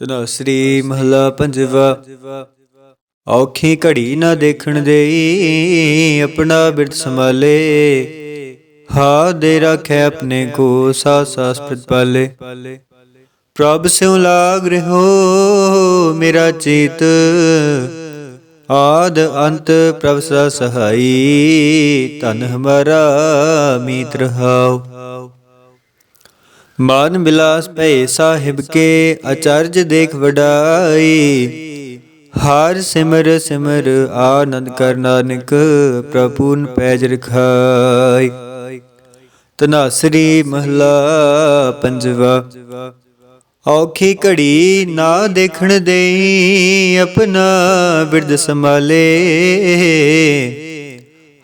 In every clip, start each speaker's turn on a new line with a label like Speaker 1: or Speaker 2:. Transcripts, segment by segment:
Speaker 1: ਤਨਾ ਮਹਲਾ ਪੰਜਵਾ। ਔਖੀ ਘੜੀ ਨਾ ਦੇਖਣ ਦੇਈ, ਆਪਣਾ ਬਿਰਤ ਸੰਭਾਲੇ। ਹਾ ਦੇ ਰੱਖੈ ਆਪਣੇ ਕੋ ਸਾ ਸਾਸ ਪ੍ਰਤਪਾਲੇ ਪ੍ਰਭ ਸਿਉ ਲਾਗ ਰਹਿਓ ਮੇਰਾ ਚੀਤ। ਆਦ ਅੰਤ ਪ੍ਰਭ ਸਦਾ ਸਹਾਈ ਤਨ ਹਮਾਰਾ ਮੀਤ ਰਹਾਉ। ਮਾਨ ਬਿਲਾਸ ਭੈ ਸਾਹਿਬ ਕੇ ਅਚਰਜ ਦੇਖ ਵਡਾਈ। ਹਰ ਸਿਮਰ ਸਿਮਰ ਆਨੰਦ ਕਰ ਨਾਨਕ ਪ੍ਰਭੂਨ ਪੈਜ ਰਖਾਈ। ਤਨਾਸਰੀ ਮਹਲਾ ਪੰਜਵਾ। ਔਖੀ ਘੜੀ ਨਾ ਦੇਖਣ ਦੇਈ, ਆਪਣਾ ਬਿਰਦ ਸੰਭਾਲੇ।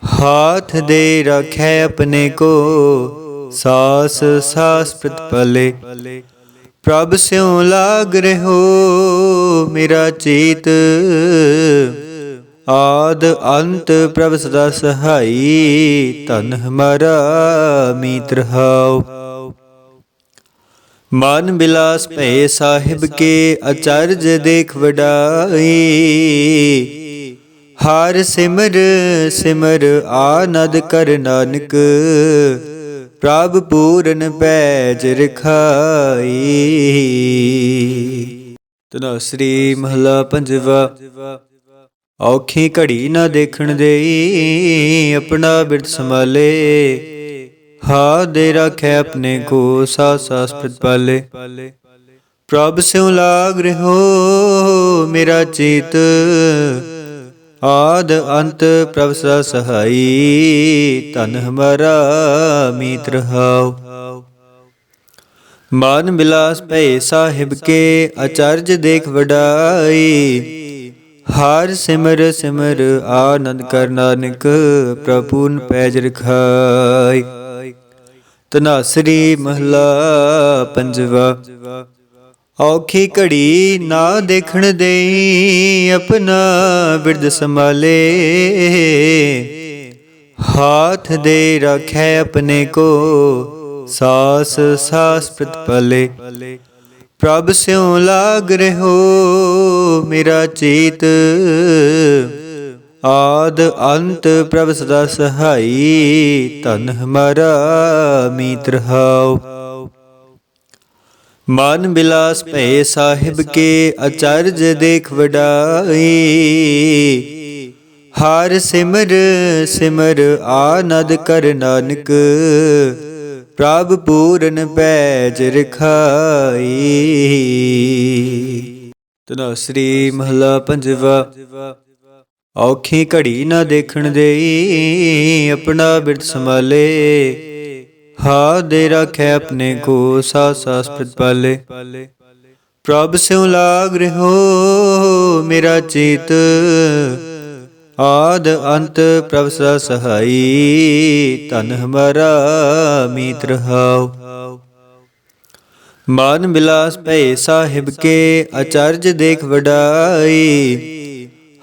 Speaker 1: ਹਾਥ ਦੇ ਰੱਖੈ ਆਪਣੇ ਕੋ ਸਾਸ ਸਾਸ ਪ੍ਰਤਪਲੇ ਪ੍ਰਭ ਸਿਉ ਲਾਗ ਰਹਿਓ ਮੇਰਾ ਚੀਤ। ਆਦ ਅੰਤ ਪ੍ਰਭ ਸਦਾ ਸਹਾਈ ਤਨ ਹਮਾਰਾ ਮੀਤ ਰਹਾਉ। ਮਨ ਬਿਲਾਸ ਭੈ ਸਾਹਿਬ ਕੇ ਅਚਰਜ ਦੇਖ ਵਡਾਈ। ਹਰ ਸਿਮਰ ਸਿਮਰ ਆਨੰਦ ਕਰ ਨਾਨਕ। ਪ੍ਰਭ ਪੂਰਨ ਪੈਜ ਰਖਾਈ। ਤਨਾ ਮਹਲਾ ਪੰਜਵਾ, ਔਖੀ ਘੜੀ ਨਾ ਦੇਖਣ ਦੇਈ, ਆਪਣਾ ਬਿਰਤ ਸੰਭਾਲੇ। ਹਾ ਦੇ ਰੱਖੈ ਆਪਣੇ ਕੋ ਸਾ ਸਾਸ ਪ੍ਰਤਪਾਲੇ ਪ੍ਰਭ ਸਿਉ ਲਾਗ ਰਹਿਓ ਮੇਰਾ ਚੀਤ। ਆਦ ਅੰਤ ਪ੍ਰਭ ਸਦਾ ਸਹਾਈ ਤਨ ਹਮਾਰਾ ਮੀਤ ਰਹਾਉ। ਮਨ ਬਿਲਾਸ ਭੈ ਸਾਹਿਬ ਕੇ ਅਚਰਜ ਦੇਖ ਵਡਾਈ, ਹਰ ਸਿਮਰ ਸਿਮਰ ਆਨੰਦ ਕਰ ਨਾਨਕ ਪ੍ਰਭੂਨ ਪੈਜ ਰਖਾਈ। ਤਨਾਸਰੀ ਮਹਲਾ ਪੰਜਵਾ। ਔਖੀ ਘੜੀ ਨਾ ਦੇਖਣ ਦੇਈ, ਆਪਣਾ ਬਿਰਦ ਸੰਭਾਲੇ। ਹਾਥ ਦੇ ਰੱਖੈ ਆਪਣੇ ਕੋ, ਸਾਸ ਸਾਸ ਪ੍ਰਤਪਲੇ ਪ੍ਰਭ ਸਿਉ ਲਾਗ ਰਹਿਓ ਮੇਰਾ ਚੀਤ, ਆਦ ਅੰਤ ਪ੍ਰਭ ਸਦਾ ਸਹਾਈ ਤਨ ਹਮਾਰਾ ਮੀਤ ਰਹਾਉ ਮਨ ਬਿਲਾਸ ਭੈ ਸਾਹਿਬ ਕੇ ਅਚਰਜ ਦੇਖ ਵਡਾਈ। ਹਰ ਸਿਮਰ ਸਿਮਰ ਆਨੰਦ ਕਰ ਨਾਨਕ, ਪ੍ਰਭ ਪੂਰਨ ਪੈਜ ਰਖਾਈ। ਤਨਾ ਸ੍ਰੀ ਮਹਲਾ ਪੰਜਵਾ, ਔਖੀ ਘੜੀ ਨਾ ਦੇਖਣ ਦੇਈ, ਆਪਣਾ ਬਿਰਤ ਸੰਭਾਲੇ ਹਾ ਦੇ ਰੱਖੈ ਆਪਣੇ ਕੋ ਸਾ ਸਾਸ ਪ੍ਰਤਪਾਲੇ ਪ੍ਰਭ ਸਿਉ ਲਾਗ ਰਹਿਓ ਮੇਰਾ ਚੀਤ। ਆਦ ਅੰਤ ਪ੍ਰਭ ਸਦਾ ਸਹਾਈ ਤਨ ਹਮਾਰਾ ਮੀਤ ਰਹਾਉ। ਮਨ ਬਿਲਾਸ ਭੈ ਸਾਹਿਬ ਕੇ ਅਚਰਜ ਦੇਖ ਵਡਾਈ।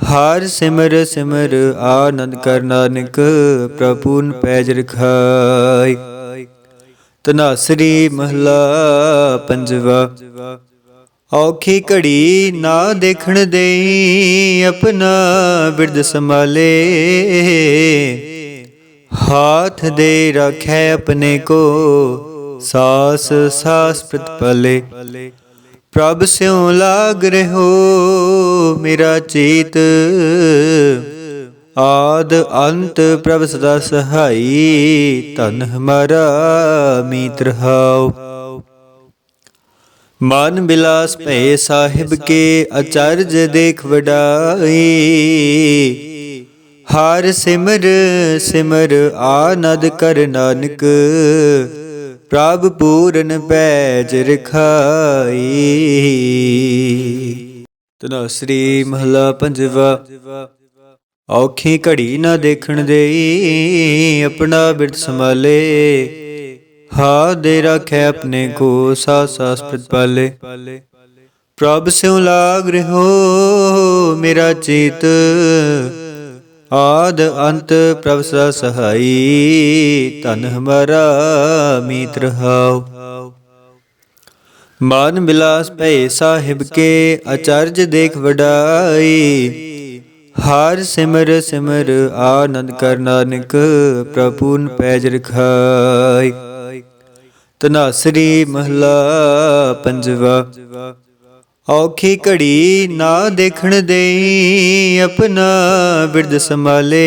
Speaker 1: ਹਰ ਸਿਮਰ ਸਿਮਰ ਆਨੰਦ ਕਰ ਨਾਨਕ ਪ੍ਰਭੂਨ ਪੈਜ ਰਖਾਈ। ਤਨਾਸਰੀ ਮਹਲਾ ਪੰਜਵਾ। ਔਖੀ ਘੜੀ ਨਾ ਦੇਖਣ ਦੇਈ, ਆਪਣਾ ਬਿਰਦ ਸੰਭਾਲੇ। ਹਾਥ ਦੇ ਰੱਖੈ ਆਪਣੇ ਕੋ, ਸਾਸ ਸਾਸ ਪ੍ਰਤਪਲੇ। ਪ੍ਰਭ ਸਿਉ ਲਾਗ ਰਹਿਓ ਮੇਰਾ ਚੀਤ ਆਦ ਅੰਤ ਪ੍ਰਭ ਸਦਾ ਸਹਾਈ ਤਨ ਹਮਾਰਾ ਮੀਤ ਰਹਾਉ ਮਨ ਬਿਲਾਸ ਭੈ ਸਾਹਿਬ ਕੇ ਅਚਰਜ ਦੇਖ ਵਡਾਈ। ਹਰ ਸਿਮਰ ਸਿਮਰ ਆਨੰਦ ਕਰ ਨਾਨਕ, ਪ੍ਰਭ ਪੂਰਨ ਪੈਜ ਰਖਾਈ। ਤਨਾ ਸ੍ਰੀ ਮਹਲਾ ਪੰਜਵਾ ਔਖੀ ਘੜੀ ਨਾ ਦੇਖਣ ਦੇਈ, ਆਪਣਾ ਬਿਰਤ ਸੰਭਾਲੇ। ਹਾ ਦੇ ਰੱਖੈ ਆਪਣੇ ਕੋ ਸਾ ਸਾਸ ਪ੍ਰਤਪਾਲੇ ਪ੍ਰਭ ਸਿਉ ਲਾਗ ਰਹਿਓ ਮੇਰਾ ਚੀਤ। ਆਦ ਅੰਤ ਪ੍ਰਭ ਸਦਾ ਸਹਾਈ ਤਨ ਹਮਾਰਾ ਮੀਤ ਰਹਾਉ। ਮਾਨ ਬਿਲਾਸ ਭਏ ਸਾਹਿਬ ਕੇ, ਅਚਰਜ ਦੇਖ ਵਡਾਈ। ਹਰ ਸਿਮਰ ਸਿਮਰ ਆਨੰਦ ਕਰ ਨਾਨਕ ਪ੍ਰਭੂਨ ਪੈਜ ਰਖਾਈ। ਤਨਾਸਰੀ ਮਹਲਾ ਪੰਜਵਾ, ਔਖੀ ਘੜੀ ਨਾ ਦੇਖਣ ਦੇਈ, ਆਪਣਾ ਬਿਰਦ ਸੰਭਾਲੇ।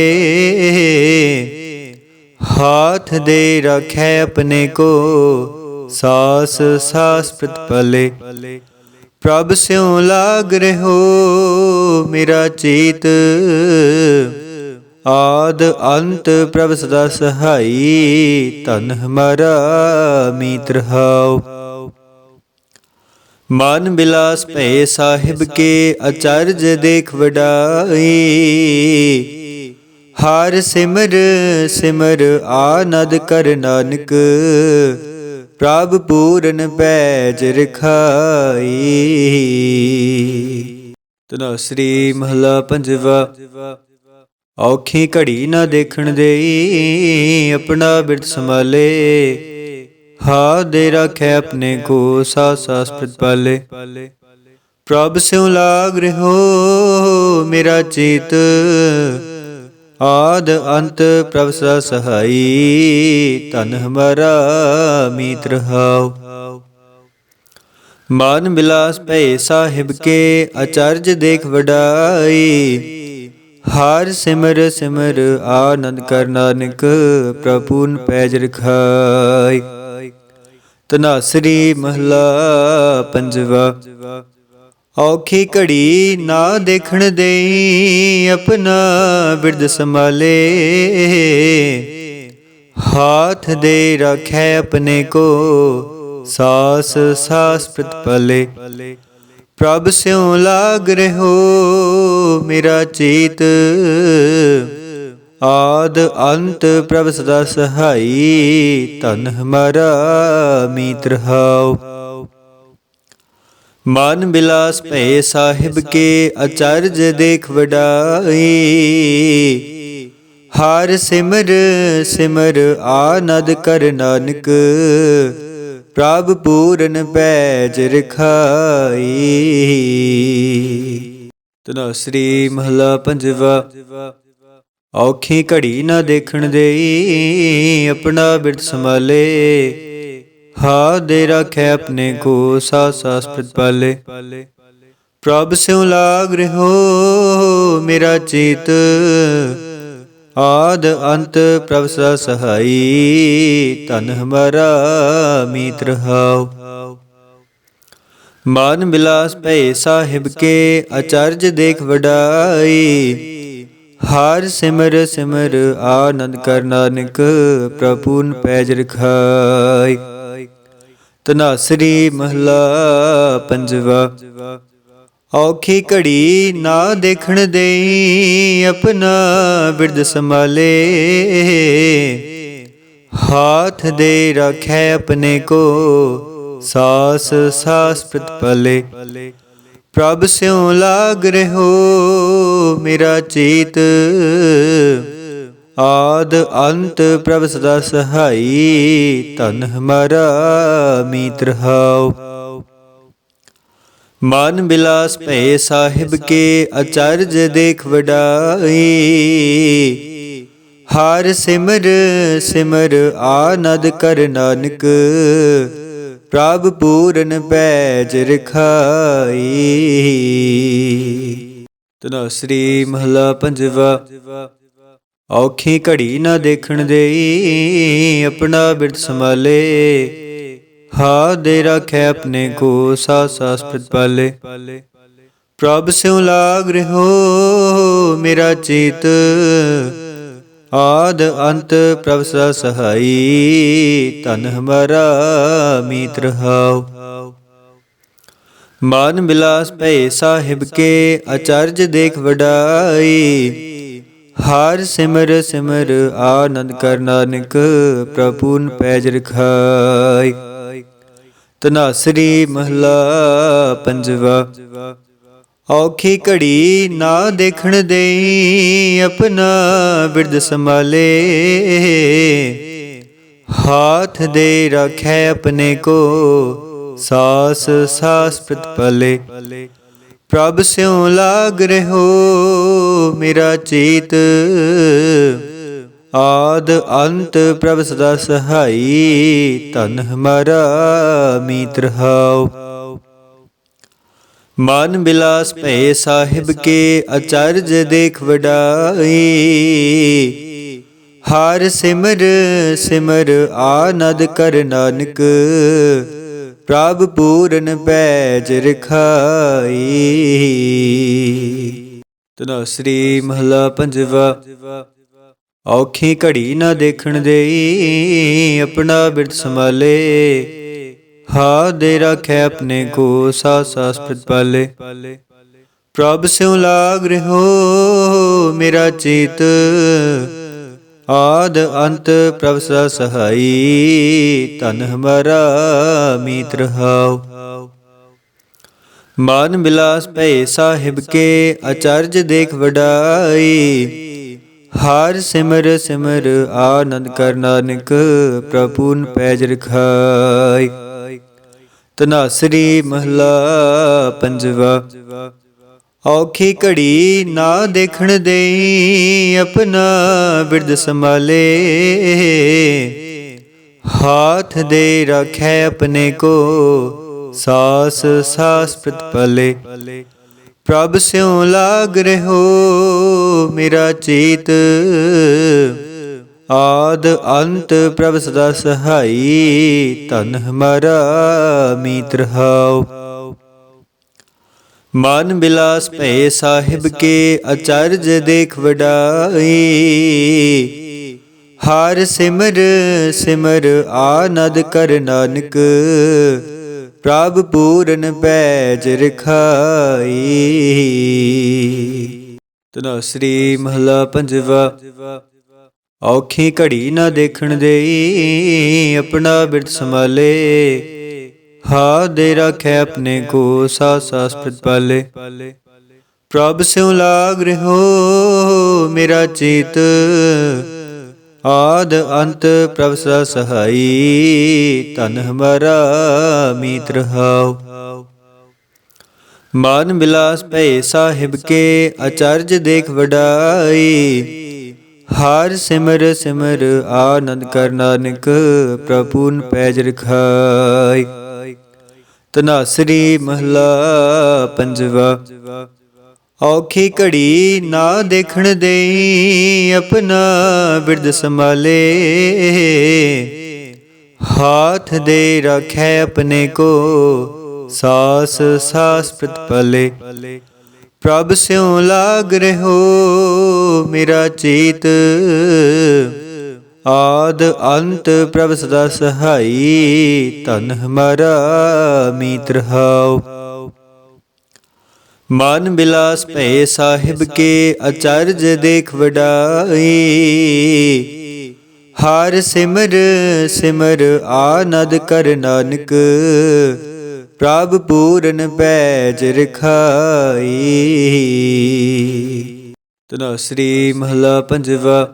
Speaker 1: ਹਾਥ ਦੇ ਰੱਖੈ ਆਪਣੇ ਕੋ, ਸਾਸ ਸਾਸ ਪ੍ਰਤਪਲੇ। ਪ੍ਰਭ ਸਿਉ ਲਾਗ ਰਹੋ ਮੇਰਾ ਚੇਤ। ਆਦ ਅੰਤ ਪ੍ਰਭ ਸਦਾ ਸਹਾਈ ਤਨ ਹਮਾਰਾ ਮੀਤ ਰਹਾਉ ਮਨ ਬਿਲਾਸ ਭਏ ਸਾਹਿਬ ਕੇ ਅਚਰਜ ਦੇਖ ਵਡਾਈ। ਹਰ ਸਿਮਰ ਸਿਮਰ ਆਨੰਦ ਕਰ ਨਾਨਕ। ਪ੍ਰਭ ਪੂਰਨ ਪੈਜ ਰਖਾਈ। ਤਨਾ ਮਹਲਾ ਪੰਜਵਾ, ਔਖੀ ਘੜੀ ਨਾ ਦੇਖਣ ਦੇਈ, ਆਪਣਾ ਬਿਰਤ ਸੰਭਾਲੇ। ਹਾ ਦੇ ਰੱਖੈ ਆਪਣੇ ਕੋ ਸਾ ਸਾਸ ਪ੍ਰਤਪਾਲੇ ਪ੍ਰਭ ਸਿਉ ਲਾਗ ਰਹੋ ਮੇਰਾ ਚੀਤ ਆਦ ਅੰਤ ਪ੍ਰਭ ਸਦਾ ਸਹਾਈ ਤਨ ਹਮਾਰਾ ਮੀਤ ਰਹਾਉ। ਮਾਨ ਬਿਲਾਸ ਭਏ ਸਾਹਿਬ ਕੇ ਅਚਰਜ ਦੇਖ ਵਡਾਈ, ਹਰ ਸਿਮਰ ਸਿਮਰ ਆਨੰਦ ਕਰ ਨਾਨਕ ਪ੍ਰਭੂਨ ਪੈਜ ਰਖਾਈ। ਤਨਾਸਰੀ ਮਹਲਾ ਪੰਜਵਾ। ਔਖੀ ਘੜੀ ਨਾ ਦੇਖਣ ਦੇਈ, ਆਪਣਾ ਬਿਰਦ ਸੰਭਾਲੇ। ਹਾਥ ਦੇ ਰੱਖੈ ਆਪਣੇ ਕੋ, ਸਾਸ ਸਾਸ ਪ੍ਰਤਪਲੇ ਪ੍ਰਭ ਸਿਉ ਲਾਗ ਰਹੋ ਮੇਰਾ ਚੀਤ, ਆਦ ਅੰਤ ਪ੍ਰਭ ਸਦਾ ਸਹਾਈ ਤਨ ਹਮਾਰਾ ਮੀਤ ਰਹਾਉ ਮਨ ਬਿਲਾਸ ਭਏ ਸਾਹਿਬ ਕੇ ਅਚਰਜ ਦੇਖ ਵਡਾਈ। ਹਰ ਸਿਮਰ ਸਿਮਰ ਆਨੰਦ ਕਰ ਨਾਨਕ, ਪ੍ਰਭ ਪੂਰਨ ਪੈਜ ਰਖਾਈ। ਤਨਾ ਸ੍ਰੀ ਮਹਲਾ ਪੰਜਵਾ, ਔਖੀ ਘੜੀ ਨਾ ਦੇਖਣ ਦੇਈ, ਆਪਣਾ ਬਿਰਤ ਸੰਭਾਲੇ। ਹਾ ਦੇ ਰੱਖੈ ਆਪਣੇ ਕੋ ਸਾ ਸਾਸ ਪ੍ਰਤਪਾਲੇ ਪ੍ਰਭ ਸਿਉ ਲਾਗ ਰਹੋ, ਮੇਰਾ ਚੀਤ। ਆਦ ਅੰਤ ਪ੍ਰਭ ਸਦਾ ਸਹਾਈ ਤਨ ਹਮਾਰਾ ਮੀਤ ਰਹਾਉ। ਮਨ ਬਿਲਾਸ ਭਏ ਸਾਹਿਬ ਕੇ, ਅਚਰਜ ਦੇਖ ਵਡਾਈ। ਹਰ ਸਿਮਰ ਸਿਮਰ, ਆਨੰਦ ਕਰ ਨਾਨਕ ਪ੍ਰਭੂਨ ਪੈਜ ਰਖਾਈ। ਤਨਾਸਰੀ ਮਹਲਾ ਪੰਜਵਾ। ਔਖੀ ਘੜੀ ਨਾ ਦੇਖਣ ਦੇਈ, ਆਪਣਾ ਬਿਰਦ ਸੰਭਾਲੇ। ਹਾਥ ਦੇ ਰੱਖੈ ਆਪਣੇ ਕੋ, ਸਾਸ ਸਾਸ ਪ੍ਰਤਪਲੇ ਪ੍ਰਭ ਸਿਉ ਲਾਗ ਰਹੋ ਮੇਰਾ ਚੀਤ ਆਦ ਅੰਤ ਪ੍ਰਭ ਸਦਾ ਸਹਾਈ ਤਨ ਹਮਾਰਾ ਮੀਤ ਰਹਾਉ। ਮਨ ਬਿਲਾਸ ਭਏ ਸਾਹਿਬ ਕੇ ਅਚਰਜ ਦੇਖ ਵਡਾਈ। ਹਰ ਸਿਮਰ ਸਿਮਰ ਆਨੰਦ ਕਰ ਨਾਨਕ। ਪ੍ਰਭ ਪੂਰਨ ਪੈਜ ਰਖਾਈ। ਤਨਾ ਸ੍ਰੀ ਮਹਲਾ ਪੰਜਵਾ। ਔਖੀ ਘੜੀ ਨਾ ਦੇਖਣ ਦੇਈ, ਆਪਣਾ ਬਿਰਤ ਸੰਭਾਲੇ। ਹਾ ਦੇ ਰੱਖੈ ਆਪਣੇ ਕੋ ਸਾ ਸਾਸ ਪ੍ਰਤਪਾਲੇ ਪ੍ਰਭ ਸਿਉ ਲਾਗ ਰਹੋ ਮੇਰਾ ਚੀਤ। ਆਦ ਅੰਤ ਪ੍ਰਭ ਸਦਾ ਸਹਾਈ ਤਨ ਹਮਾਰਾ ਮੀਤ ਰਹਾਉ। ਮਾਨ ਬਿਲਾਸ ਭਏ ਸਾਹਿਬ ਕੇ, ਅਚਰਜ ਦੇਖ ਵਡਾਈ। ਹਰ ਸਿਮਰ ਸਿਮਰ ਆਨੰਦ ਕਰ ਨਾਨਕ ਪ੍ਰਭੂਨ ਪੈਜ ਰਖਾਈ। ਤਨਾਸਰੀ ਮਹਲਾ ਪੰਜਵਾ। ਔਖੀ ਘੜੀ ਨਾ ਦੇਖਣ ਦੇਈ, ਆਪਣਾ ਬਿਰਦ ਸੰਭਾਲੇ। ਹਾਥ ਦੇ ਰੱਖੈ ਆਪਣੇ ਕੋ, ਸਾਸ ਸਾਸ ਪ੍ਰਤਪਲੇ। ਪ੍ਰਭ ਸਿਉ ਲਾਗ ਰਹਿਓ ਮੇਰਾ ਚੇਤ। ਆਦ ਅੰਤ ਪ੍ਰਭ ਸਦਾ ਸਹਾਈ ਤਨ ਹਮਾਰਾ ਮੀਤ ਰਹਾਉ ਮਨ ਬਿਲਾਸ ਭੈ ਸਾਹਿਬ ਕੇ ਅਚਰਜ ਦੇਖ ਵਡਾਈ। ਹਰ ਸਿਮਰ ਸਿਮਰ ਆਨੰਦ ਕਰ ਨਾਨਕ। ਪ੍ਰਭ ਪੂਰਨ ਪੈਜ ਰਖਾਈ। ਤਨਾ ਸ੍ਰੀ ਮਹਲਾ ਪੰਜਵਾ, ਔਖੀ ਘੜੀ ਨਾ ਦੇਖਣ ਦੇਈ, ਆਪਣਾ ਬਿਰਤ ਸੰਭਾਲੇ। ਹਾ ਦੇ ਰੱਖੇ ਆਪਣੇ ਕੋ ਸਾਸ ਸਾਸ ਪ੍ਰਤਪਾਲੇ ਪ੍ਰਭ ਸਿਉ ਲਾਗ ਰਹਿਓ ਮੇਰਾ ਚੀਤ ਆਦ ਅੰਤ ਪ੍ਰਭ ਸਦਾ ਸਹਾਈ ਤਨ ਹਮਾਰਾ ਮੀਤ ਰਹਾਉ। ਮਾਨ ਬਿਲਾਸ ਭੈ ਸਾਹਿਬ ਕੇ ਅਚਰਜ ਦੇਖ ਵਡਾਈ, ਹਰ ਸਿਮਰ ਸਿਮਰ ਆਨੰਦ ਕਰ ਨਾਨਕ ਪ੍ਰਭੂਨ ਪੈਜ ਰਖਾਈ। ਤਨਾਸਰੀ ਮਹਲਾ ਪੰਜਵਾ। ਔਖੀ ਘੜੀ ਨਾ ਦੇਖਣ ਦੇਈ, ਆਪਣਾ ਬਿਰਦ ਸੰਭਾਲੇ। ਹਾਥ ਦੇ ਰੱਖੇ ਆਪਣੇ ਕੋ, ਸਾਸ ਸਾਸ ਪ੍ਰਤਪਲੇ ਪ੍ਰਭ ਸਿਉ ਲਾਗ ਰਹਿਓ ਮੇਰਾ ਚੀਤ, ਆਦ ਅੰਤ ਪ੍ਰਭ ਸਦਾ ਸਹਾਈ ਤਨ ਹਮਾਰਾ ਮੀਤ ਰਹਾਉ ਮਨ ਬਿਲਾਸ ਭੈ ਸਾਹਿਬ ਕੇ ਅਚਰਜ ਦੇਖ ਵਡਾਈ। ਹਰ ਸਿਮਰ ਸਿਮਰ ਆਨੰਦ ਕਰ ਨਾਨਕ। ਪ੍ਰਭ ਪੂਰਨ ਪੈਜ ਰਖਾਈ। ਤਨਾ ਸ੍ਰੀ ਮਹਲਾ ਪੰਜਵਾ, ਔਖੀ ਘੜੀ ਨਾ ਦੇਖਣ ਦੇਈ, ਆਪਣਾ ਬਿਰਤ ਸੰਭਾਲੇ। ਹਾ ਦੇ ਰੱਖੇ ਆਪਣੇ ਕੋ ਸਾਸ ਸਾਸ ਪ੍ਰਤਪਾਲੇ ਪ੍ਰਭ ਸਿਉ ਲਾਗ ਰਹਿਓ ਮੇਰਾ ਚਿਤ। ਆਦ ਅੰਤ ਪ੍ਰਭ ਸਦਾ ਸਹਾਈ। ਤਨ ਹਮਾਰਾ ਮੀਤ ਰਹਾਉ। ਮਨ ਬਿਲਾਸ ਭੈ ਸਾਹਿਬ ਕੇ ਅਚਰਜ ਦੇਖ ਵਡਾਈ। ਹਰ ਸਿਮਰ ਸਿਮਰ ਆਨੰਦ ਕਰ ਪ੍ਰਭੂਨ ਪੈਜ ਰਖਾਈ। ਤਨਾਸਰੀ ਮਹਲਾ ਪੰਜਵਾ। ਔਖੀ ਘੜੀ ਨਾ ਦੇਖਣ ਦੇਈ, ਆਪਣਾ ਬਿਰਦ ਸੰਭਾਲੇ। ਹਾਥ ਦੇ ਰੱਖੇ ਆਪਣੇ ਕੋ, ਸਾਸ ਸਾਸ ਪ੍ਰਤਪਲੇ ਪ੍ਰਭ ਸਿਉ ਲਾਗ ਰਹਿਓ ਮੇਰਾ ਚੀਤ। ਆਦ ਅੰਤ ਪ੍ਰਭ ਸਦਾ ਸਹਾਈ ਤਨ ਹਮਾਰਾ ਮੀਤ ਰਹਾਉ। ਮਨ ਬਿਲਾਸ ਭੈ ਸਾਹਿਬ ਕੇ ਅਚਰਜ ਦੇਖ ਵਡਾਈ। ਹਰ ਸਿਮਰ ਸਿਮਰ ਆਨੰਦ ਕਰ ਨਾਨਕ। ਪ੍ਰਭ ਪੂਰਨ ਪੈਜ ਰਖਾਈ। ਤਨਾ ਸ੍ਰੀ ਮਹਲਾ ਪੰਜਵਾ।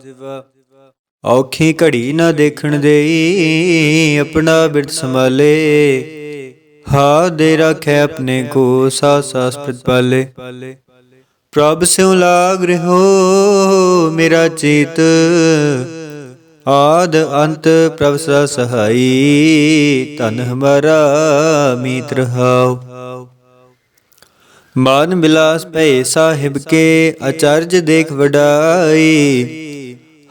Speaker 1: ਔਖੀ ਘੜੀ ਨਾ ਦੇਖਣ ਦੇਈ, ਆਪਣਾ ਬਿਰਤ ਸੰਭਾਲੇ। ਹਾ ਦੇ ਰੱਖੇ ਆਪਣੇ ਕੋ, ਸਾਸ ਸਾਸ ਪ੍ਰਤਪਾਲੇ ਪ੍ਰਭ ਸਿਉ ਲਾਗ ਰਹਿਓ ਮੇਰਾ ਚਿਤ, ਆਦ ਅੰਤ ਪ੍ਰਭ ਸਦਾ ਸਹਾਈ। ਤਨ ਹਮਾਰਾ ਮੀਤ ਰਹਾਉ। ਮਨ ਬਿਲਾਸ ਭੈ ਸਾਹਿਬ ਕੇ, ਅਚਰਜ ਦੇਖ ਵਡਾਈ।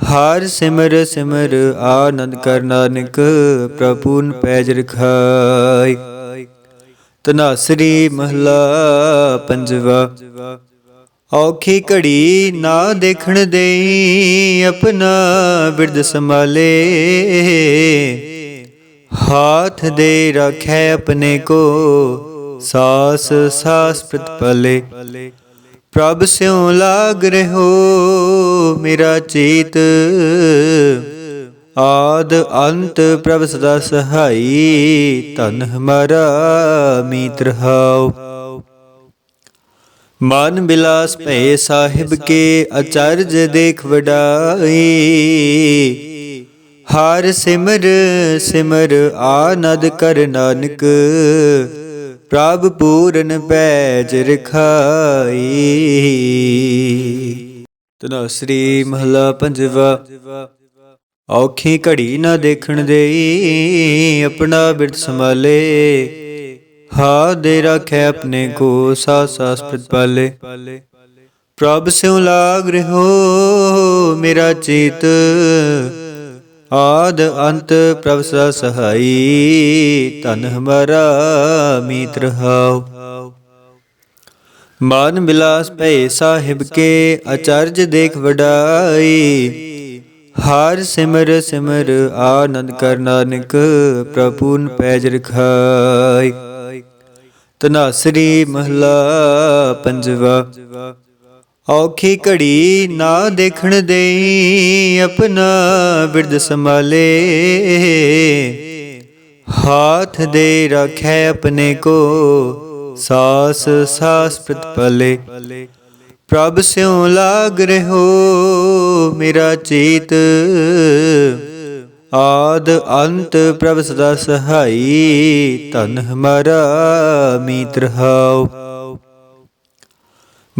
Speaker 1: ਹਰ ਸਿਮਰ ਸਿਮਰ ਆਨੰਦ ਕਰ ਨਾਨਕ ਪ੍ਰਭੂਨ ਪੈਜ ਰਖਾਈ। ਤਨਾਸਰੀ ਮਹਲਾ ਪੰਜਵਾ। ਔਖੀ ਘੜੀ ਨਾ ਦੇਖਣ ਦੇਈ, ਆਪਣਾ ਬਿਰਦ ਸੰਭਾਲੇ। ਹਾਥ ਦੇ ਰੱਖੇ ਆਪਣੇ ਕੋ, ਸਾਸ ਸਾਸ ਪ੍ਰਤਪਲੇ। ਪ੍ਰਭ ਸਿਉ ਲਾਗ ਰਹਿਓ ਮੇਰਾ ਚੇਤ। ਆਦ ਅੰਤ ਪ੍ਰਭ ਸਦਾ ਸਹਾਈ ਤਨ ਹਮਾਰਾ ਮੀਤ ਰਹਾਉ। ਮਨ ਬਿਲਾਸ ਭੈ ਸਾਹਿਬ ਕੇ ਅਚਰਜ ਦੇਖ ਵਡਾਈ। ਹਰ ਸਿਮਰ ਸਿਮਰ ਆਨੰਦ ਕਰ ਨਾਨਕ। ਪ੍ਰਭ ਪੂਰਨ ਪੈਜ ਰਖਾਈ। ਤਨਾ ਮਹਲਾ ਪੰਜਵਾ, ਔਖੀ ਘੜੀ ਨਾ ਦੇਖਣ ਦੇਈ, ਆਪਣਾ ਬਿਰਤ ਸੰਭਾਲੇ। ਹਾ ਦੇ ਰੱਖੇ ਆਪਣੇ ਕੋ ਸਾ ਸਾਸ ਪਾਲੇ। ਪ੍ਰਭ ਸਿਉ ਲਾਗ ਰਹੋ ਮੇਰਾ ਚੀਤ ਆਦ ਅੰਤ ਪ੍ਰਭ ਸਦਾ ਸਹਾਈ ਤਨ ਹਮਾਰਾ ਮੀਤ ਰਹਾਉ। ਮਾਨ ਬਿਲਾਸ ਭੈ ਸਾਹਿਬ ਕੇ ਅਚਰਜ ਦੇਖ ਵਡਾਈ, ਹਰ ਸਿਮਰ ਸਿਮਰ ਆਨੰਦ ਕਰ ਨਾਨਕ ਪ੍ਰਭੂਨ ਪੈਜ ਰਖਾਈ। ਤਨਾਸਰੀ ਮਹਲਾ ਪੰਜਵਾ। ਔਖੀ ਘੜੀ ਨਾ ਦੇਖਣ ਦੇਈ, ਆਪਣਾ ਬਿਰਦ ਸੰਭਾਲੇ। ਹਾਥ ਦੇ ਰੱਖੈ ਆਪਣੇ ਕੋ, ਸਾਸ ਸਾਸ ਪ੍ਰਤਪਲੇ ਪ੍ਰਭ ਸਿਉ ਲਾਗ ਰਹੋ ਮੇਰਾ ਚੀਤ, ਆਦ ਅੰਤ ਪ੍ਰਭ ਸਦਾ ਸਹਾਈ ਤਨ ਹਮਾਰਾ ਮੀਤ ਰਹਾਉ